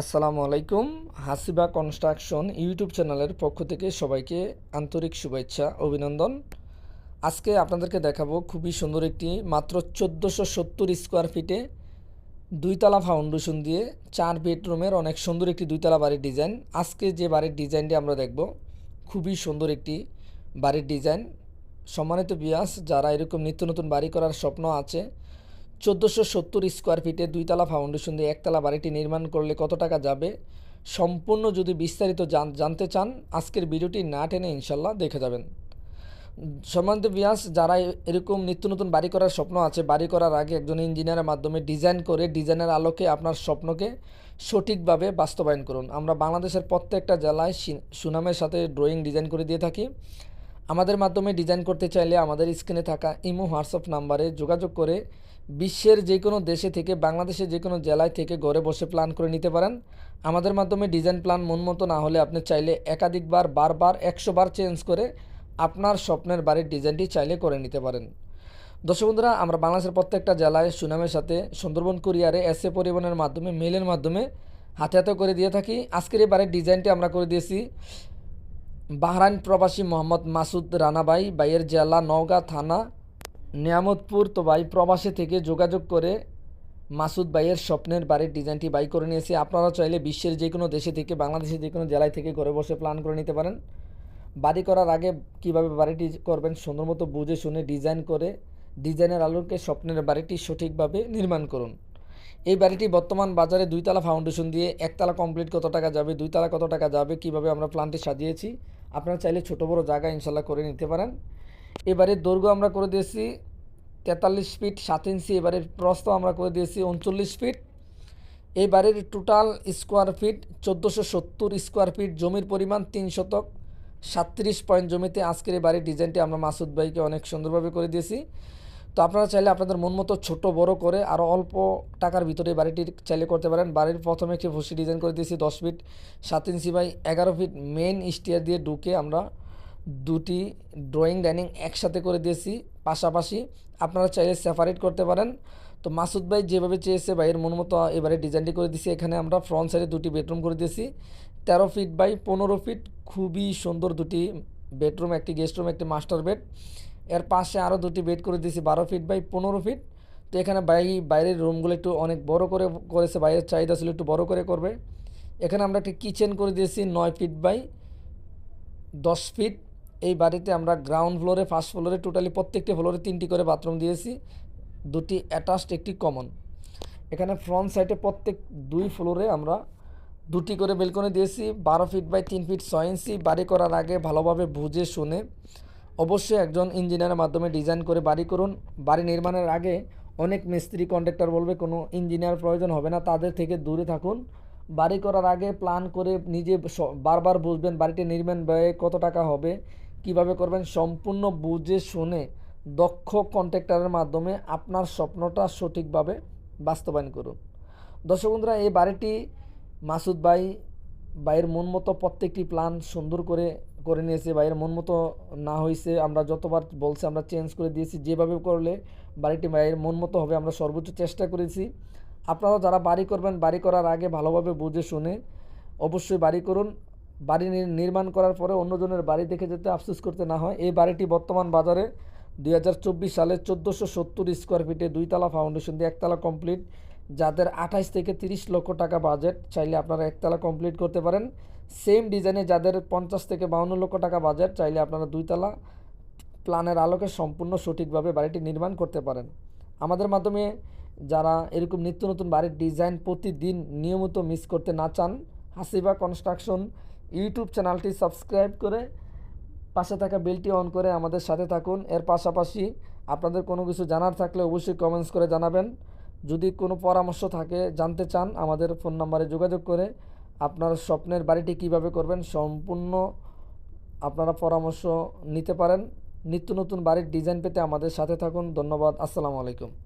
আসসালামু আলাইকুম, হাসিবা construction YouTube চ্যানেলের পক্ষ থেকে সবাইকে আন্তরিক শুভেচ্ছা, অভিনন্দন। আজকে আপনাদেরকে দেখাবো খুবই সুন্দর একটি মাত্র চোদ্দোশো সত্তর স্কোয়ার ফিটে দুইতলা ফাউন্ডেশন দিয়ে চার বেডরুমের অনেক সুন্দর একটি দুইতলা বাড়ির ডিজাইন। আজকে যে বাড়ির ডিজাইনটি আমরা দেখব, খুবই সুন্দর একটি বাড়ির ডিজাইন। সম্মানিত বিয়াস যারা এরকম নিত্য নতুন বাড়ি করার স্বপ্ন আছে চোদ্দোশো সত্তর স্কোয়ার ফিটে দুইতলা ফাউন্ডেশন দিয়ে একতলা বাড়িটি নির্মাণ করলে কত টাকা যাবে? সম্পূর্ণ যদি বিস্তারিত জানতে চান, আজকের ভিডিওটি না টেনে ইনশাল্লাহ দেখে যাবেন। সম্মানিত বিয়াস যারা এরকম নিত্য নতুন বাড়ি করার স্বপ্ন আছে, বাড়ি করার আগে একজন ইঞ্জিনিয়ারের মাধ্যমে ডিজাইন করে ডিজাইনের আলোকে আপনার স্বপ্নকে সঠিকভাবে বাস্তবায়ন করুন। আমরা বাংলাদেশের প্রত্যেকটা জেলায় সুনামের সাথে ড্রয়িং ডিজাইন করে দিয়ে থাকি। আমাদের মাধ্যমে ডিজাইন করতে চাইলে আমাদের স্ক্রিনে থাকা ইমো হোয়াটসঅ্যাপ নাম্বারে যোগাযোগ করে বিশ্বের যে কোনো দেশে থেকে, বাংলাদেশের যে কোনো জেলায় থেকে ঘরে বসে প্ল্যান করে নিতে পারেন। আমাদের মাধ্যমে ডিজাইন প্ল্যান মন মতো না হলে আপনি চাইলে একাধিকবার, বারবার একশো বার চেঞ্জ করে আপনার স্বপ্নের বাড়ির ডিজাইনটি চাইলে করে নিতে পারেন। দর্শক বন্ধুরা, আমরা বাংলাদেশের প্রত্যেকটা জেলায় সুনামের সাথে সুন্দরবন কুরিয়ারে এস এ পরিবহনের মাধ্যমে মেলের মাধ্যমে হাতে হাতে করে দিয়ে থাকি। আজকের এই বাড়ির ডিজাইনটি আমরা করে দিয়েছি। বাহরাইন প্রবাসী মোহাম্মদ মাসুদ রানাবাই বাইয়ের জেলা নওগাঁ থানা নিয়ামতপুর। তো ভাই, প্রবাসী থেকে যোগাযোগ করে মাসুদ ভাইয়ের স্বপ্নের বাড়ির ডিজাইনটি বাই করে নিয়েছি। আপনারা চাইলে বিশ্বের যে কোনো দেশে থেকে, বাংলাদেশের যে কোনো জেলায় থেকে ঘরে বসে প্ল্যান করে নিতে পারেন। বাড়ি করার আগে কীভাবে বাড়িটি করবেন সুন্দর মতো বুঝে শুনে ডিজাইন করে ডিজাইনের আলোকে স্বপ্নের বাড়িটি সঠিকভাবে নির্মাণ করুন। এই বাড়িটি বর্তমান বাজারে দুইতলা ফাউন্ডেশন দিয়ে একতলা কমপ্লিট কত টাকা যাবে দুইতলা কত টাকা যাবে, কীভাবে আমরা প্ল্যানটি সাজিয়েছি আপনারা চাইলে ছোট বড় জায়গা ইনশাল্লাহ করে নিতে পারেন। এবারে দৈর্ঘ্য আমরা করে দিয়েছি তেতাল্লিশ ফিট সাত ইঞ্চি এবারের প্রস্ত আমরা করে দিয়েছি উনচল্লিশ ফিট। এই বাড়ির টোটাল স্কোয়ার ফিট চোদ্দোশো সত্তর স্কোয়ার ফিট জমির পরিমাণ তিন শতক। সাতত্রিশ পয়েন্ট জমিতে আজকের এই বাড়ির ডিজাইনটি আমরা মাসুদ ভাইকে অনেক সুন্দরভাবে করে দিয়েছি। তো আপনারা চাইলে আপনাদের মন মতো ছোটো, বড় করে আরও অল্প টাকার ভিতরে বাড়িটি চাইলে করতে পারেন। বাড়ির প্রথমে একটি ফুসি ডিজাইন করে দিয়েছি, দশ ফিট সাত ইঞ্চি বাই এগারো ফিট মেন স্টিয়ার দিয়ে ঢুকে আমরা দুটি ড্রয়িং ডাইনিং একসাথে করে দিয়েছি। পাশাপাশি আপনারা চাইলে সেপারেট করতে পারেন। তো মাসুদ ভাই যেভাবে চেয়েছে ভাইয়ের মন মতো এবারে ডিজাইনটি করে দিয়েছি। এখানে আমরা ফ্রন্ট সাইডে দুটি বেডরুম করে দিয়েছি। তেরো ফিট বাই পনেরো ফিট খুবই সুন্দর দুটি বেডরুম একটি গেস্ট রুম একটি মাস্টার বেড এর পাশে আরও দুটি বেড করে দিয়েছি, বারো ফিট বাই পনেরো ফিট তো এখানে বাই, বাইরের রুমগুলো একটু অনেক বড় করে করেছে, বাইরের চাহিদা ছিল একটু বড় করে করবে। এখানে আমরা একটি কিচেন করে দিয়েছি, নয় ফিট বাই দশ ফিট এই বাড়িতে আমরা গ্রাউন্ড ফ্লোরে ফার্স্ট ফ্লোরে টোটালি প্রত্যেকটি ফ্লোরে তিনটি করে বাথরুম দিয়েছি, দুটি অ্যাটাচড একটি কমন এখানে ফ্রন্ট সাইডে প্রত্যেক দুই ফ্লোরে আমরা দুটি করে বেলকনি দিয়েছি, বারো ফিট বাই তিন ফিট ছয় ইঞ্চি বাড়ি করার আগে ভালোভাবে বুঝে শুনে অবশ্যই একজন ইঞ্জিনিয়ারের মাধ্যমে ডিজাইন করে বাড়ি করুন। বাড়ি নির্মাণের আগে অনেক মিস্ত্রি কন্ট্রাক্টর বলবে, কোনো ইঞ্জিনিয়ার প্রয়োজন হবে না, তাদের থেকে দূরে থাকুন। বাড়ি করার আগে প্ল্যান করে নিজে বারবার বুঝবেন বাড়িটি নির্মাণ ব্যয় কত টাকা হবে, কীভাবে করবেন, সম্পূর্ণ বুঝে শুনে দক্ষ কন্ট্রাক্টরের মাধ্যমে আপনার স্বপ্নটা সঠিকভাবে বাস্তবায়ন করুন। দর্শক বন্ধুরা, এই বাড়িটি মাসুদ ভাই, ভাইয়ের মন মতো প্রত্যেকটি প্ল্যান সুন্দর করে করে নিয়েছে ভাইয়ের মন মতো না হয়েছে আমরা যতবার বলছি আমরা চেঞ্জ করে দিয়েছি, যেভাবে করলে বাড়িটি ভাইয়ের মন মতো হবে আমরা সর্বোচ্চ চেষ্টা করেছি। আপনারা যারা বাড়ি করবেন, বাড়ি করার আগে ভালোভাবে বুঝে শুনে অবশ্যই বাড়ি করুন। বাড়ি নির্মাণ করার পরে অন্যজনের বাড়ি দেখে যেতে আফসোস করতে না হয়, এই বাড়িটি বর্তমান বাজারে দুই হাজার চব্বিশ সালে চোদ্দোশো সত্তর স্কোয়ার ফিটে দুইতলা ফাউন্ডেশন দিয়ে একতলা কমপ্লিট যাদের আঠাইশ থেকে তিরিশ লক্ষ টাকা বাজেট চাইলে আপনারা একতলা কমপ্লিট করতে পারেন। সেম ডিজাইনে যাদের পঞ্চাশ থেকে বাউন্ন লক্ষ টাকা বাজেট, চাইলে আপনারা দুইতলা প্ল্যানের আলোকে সম্পূর্ণ সঠিকভাবে বাড়িটি নির্মাণ করতে পারেন। আমাদের মাধ্যমে যারা এরকম নিত্য নতুন বাড়ির ডিজাইন প্রতিদিন নিয়মিত মিস করতে না চান, হাসিবা কনস্ট্রাকশন ইউটিউব চ্যানেলটি সাবস্ক্রাইব করে পাশে থাকা বেলটি অন করে আমাদের সাথে থাকুন। এর পাশাপাশি আপনাদের কোনো কিছু জানার থাকলে অবশ্যই কমেন্টস করে জানাবেন। যদি কোনো পরামর্শ থাকে, জানতে চান, আমাদের ফোন নাম্বারে যোগাযোগ করে আপনার স্বপ্নের বাড়িটি কীভাবে করবেন সম্পূর্ণ আপনারা পরামর্শ নিতে পারেন। নিত্য নতুন বাড়ির ডিজাইন পেতে আমাদের সাথে থাকুন। ধন্যবাদ। আসসালামু আলাইকুম।